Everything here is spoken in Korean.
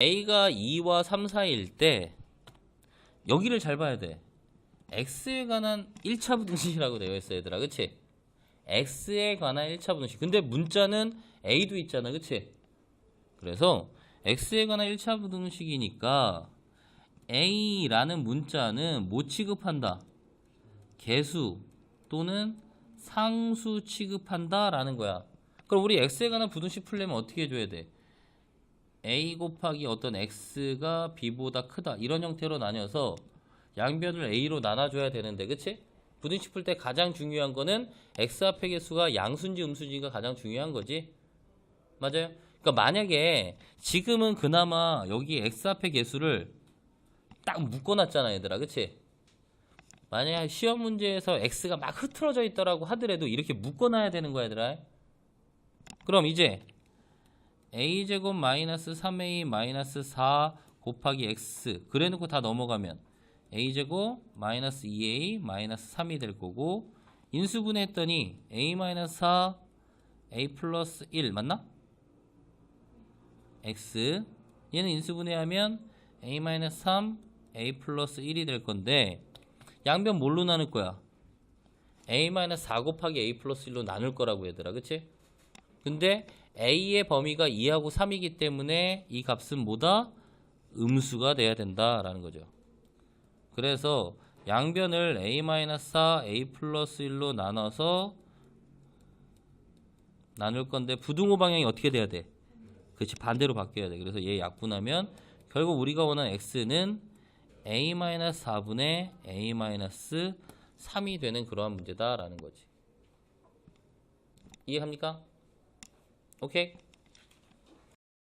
a가 2와 3 사이일 때 여기를 잘 봐야 돼. x에 관한 1차 부등식이라고 되어 있어 얘들아. 그치? x에 관한 1차 부등식. 근데 문자는 a도 있잖아. 그치? 그래서 x에 관한 1차 부등식이니까 a라는 문자는 뭐 취급한다? 개수 또는 상수 취급한다 라는 거야. 그럼 우리 x에 관한 부등식 풀려면 어떻게 해줘야 돼? A 곱하기 어떤 x가 b보다 크다 이런 형태로 나뉘어서 양변을 a로 나눠줘야 되는데 그치? 부등식 풀 때 가장 중요한 거는 x 앞의 개수가 양수인지 음수인지가 가장 중요한 거지 맞아요? 그러니까 만약에 지금은 그나마 여기 x 앞의 개수를 딱 묶어놨잖아 얘들아 그치? 만약 시험 문제에서 x가 막 흐트러져 있더라고 하더라도 이렇게 묶어놔야 되는 거야 얘들아 그럼 이제 a제곱 마이너스 3a 마이너스 4 곱하기 x 그래 놓고 다 넘어가면 a제곱 마이너스 2a 마이너스 3이 될 거고 인수분해했더니 a 마이너스 4 a 플러스 1 맞나? x 얘는 인수분해하면 a 마이너스 3 a 플러스 1이 될 건데 양변 뭘로 나눌 거야? a 마이너스 4 곱하기 a 플러스 1로 나눌 거라고 얘들아 그치? 근데 a의 범위가 2하고 3이기 때문에 이 값은 뭐다? 음수가 돼야 된다라는 거죠. 그래서 양변을 a-4, a 플러스 1로 나눠서 나눌 건데 부등호 방향이 어떻게 돼야 돼? 그렇지 반대로 바뀌어야 돼. 그래서 얘 약분하면 결국 우리가 원하는 x는 a-4분의 a-3이 되는 그러한 문제다라는 거지. 이해합니까? Okay.